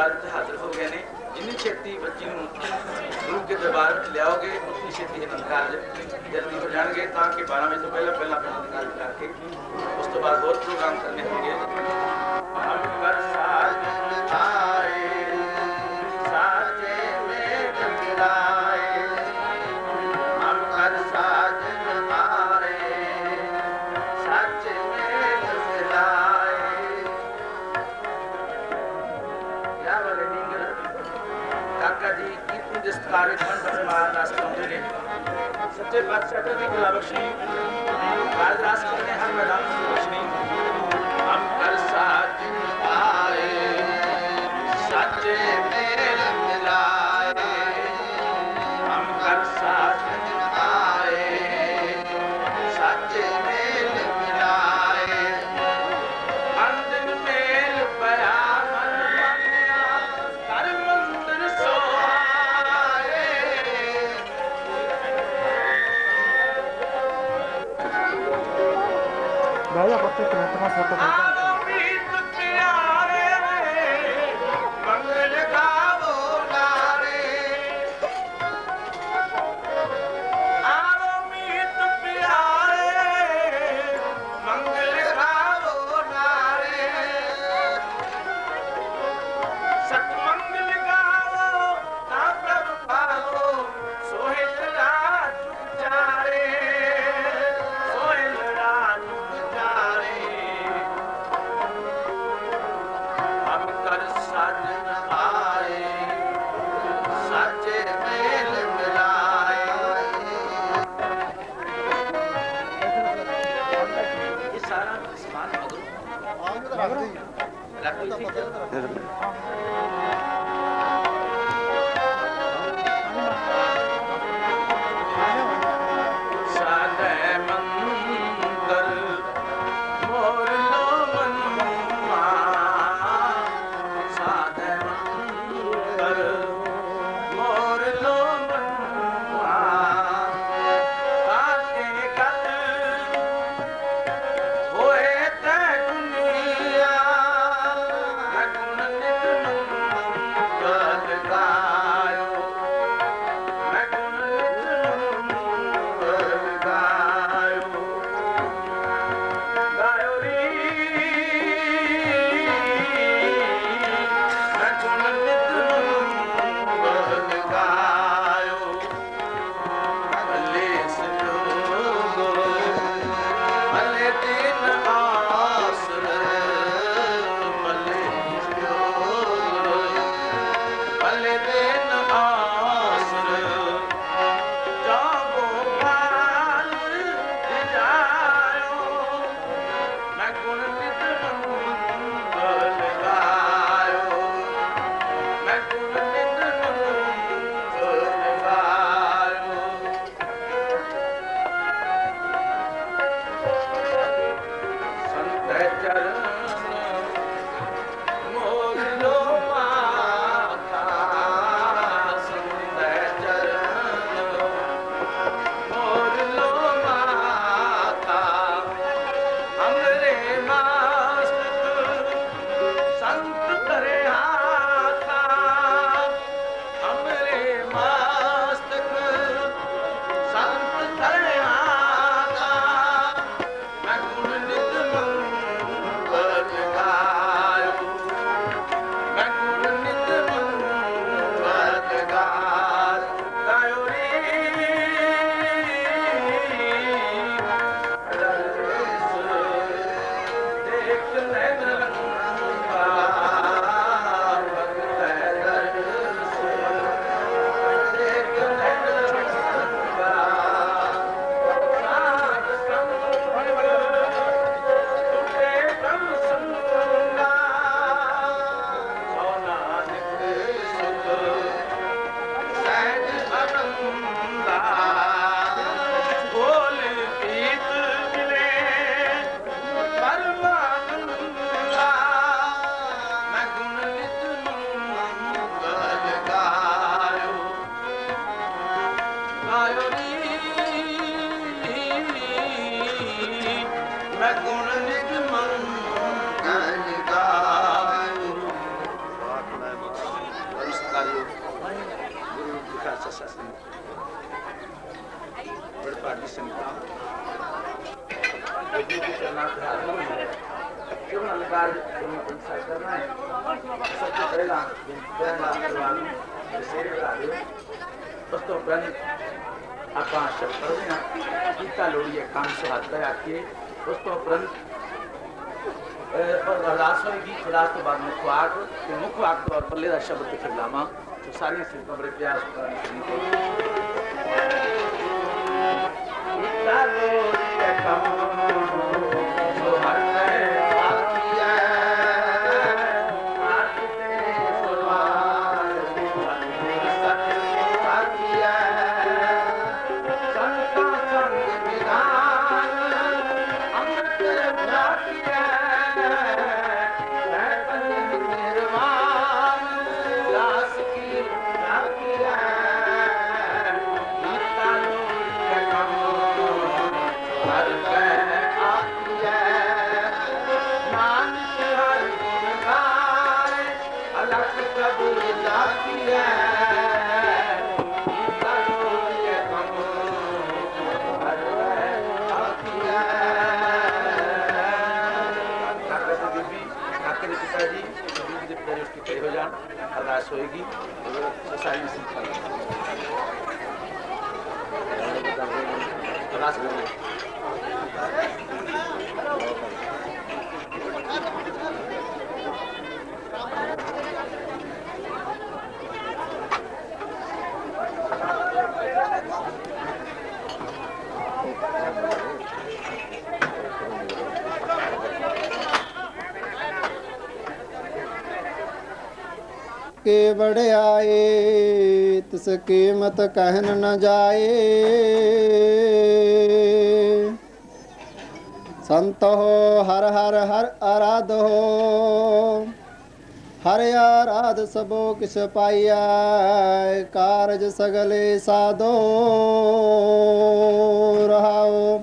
दरबार हाजिर हो गए हैं। जिनी छेती बच्ची गुरु के दरबार लियाओगे उतनी छेती कार्य जल्दी हो जाएँगे, ताकि बारह बजे तो पहला पहला कार्य करके उस तो बाद बहुत प्रोग्राम करने होंगे। ます。Evet. ਨੂੰ ਕੰਸਾਰ ਕਰਨਾ ਹੈ ਸਭ ਤੋਂ ਪਹਿਲਾਂ ਪਹਿਲਾ ਸਵਾਲ ਸੇਰੇ ਕਰਾ ਦਿਓ ਉਸ ਤੋਂ ਪਹਿਲਾਂ ਆਪਾਂ ਸ਼ਬਦ ਪੜ੍ਹਦੇ ਹਾਂ ਕੀਤਾ ਲੋੜੀਏ ਕੰਮ ਸੁਹਾਤਾ ਹੈ ਆਖੀਏ ਉਸ ਤੋਂ ਉਪਰੰਤ ਔਰ ਅਰਦਾਸ ਹੋਏਗੀ ਅਰਦਾਸ ਤੋਂ ਬਾਅਦ ਮੁੱਖ ਵਾਕ ਤੇ ਮੁੱਖ ਵਾਕ ਤੌਰ ਪੱਲੇ ਦਾ ਸ਼ਬਦ ਤੇ ਫਿਰ ਲਾਵਾਂ ਸੋ ਸਾਰੀਆਂ ਸਿਰਫ ਬੜੇ ਪਿਆਰ ਨਾਲ ਸੁਣੋ ਕੀਤਾ ਲੋੜੀਏ ਕੰਮ ਕੇ ਵੜਿਆਏ, ਤਿਸ ਕੀਮਤ ਕਹਿਨ ਨ ਜਾਏ। ਸੰਤ ਹੋ, ਹਰ ਹਰ ਹਰ ਆਰਾਧ ਹੋ। ਹਰ ਆਰਾਧ ਸਭੋ ਕਿਸ ਪਾਈਆ ਕਾਰਜ ਸਗਲੇ ਸਾਧੋ। ਰਹਾਓ।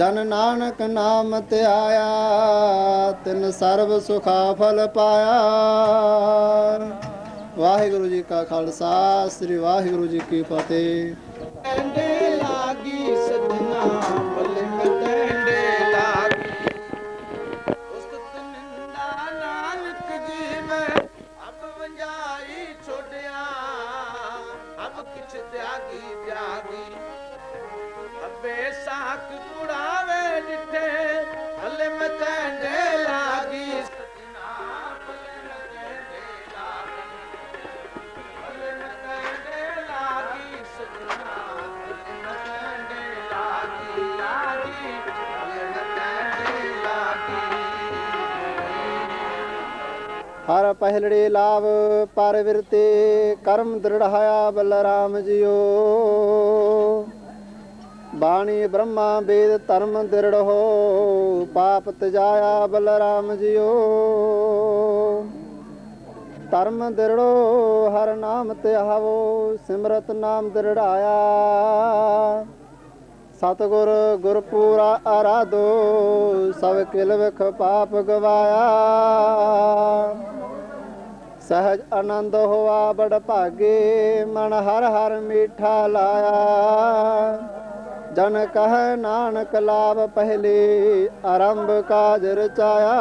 ਜਨ ਨਾਨਕ ਨਾਮ ਤੇ ਆਇਆ, ਤਿਨ ਸਰਬ ਸੁਖਾ ਫਲ ਪਾਇਆ। ਵਾਹਿਗੁਰੂ ਜੀ ਕਾ ਖਾਲਸਾ, ਸ੍ਰੀ ਵਾਹਿਗੁਰੂ ਜੀ ਕੀ ਫਤਿਹ। ਟੰਡੇ ਲਾਗੀ ਸਤਨਾ ਹਰ ਪਹਿਲੜੇ ਲਾਭ ਪਰ ਵਿਰਤੇ ਕਰਮ ਦ੍ਰਿੜਾਇਆ ਬਲਰਾਮ ਜੀਓ। ਬਾਣੀ ਬ੍ਰਹਮਾ ਵੇਦ ਧਰਮ ਦ੍ਰਿੜ ਹੋ, ਪਾਪ ਤਜਾਇਆ ਬਲਰਾਮ ਜੀਓ। ਧਰਮ ਦ੍ਰਿੜੋ, ਹਰ ਨਾਮ ਤੇ ਆਵੋ, ਸਿਮਰਤ ਨਾਮ ਦ੍ਰਿੜਾਇਆ। ਸਤਗੁਰ ਗੁਰਪੂਰਾ ਆਰਾਧੋ, ਸਭ ਕਿਲ ਵਿਖ ਪਾਪ ਗਵਾਇਆ। ਸਹਜ ਆਨੰਦ ਹੋਆ ਬੜ ਭਾਗੇ, ਮਨ ਹਰ ਹਰ ਮੀਠਾ ਲਾਇਆ। ਜਨ ਕਹ ਨਾਨਕ ਲਾਭ ਪਹਿਲੇ, ਆਰੰਭ ਕਾਜ ਰਚਾਇਆ।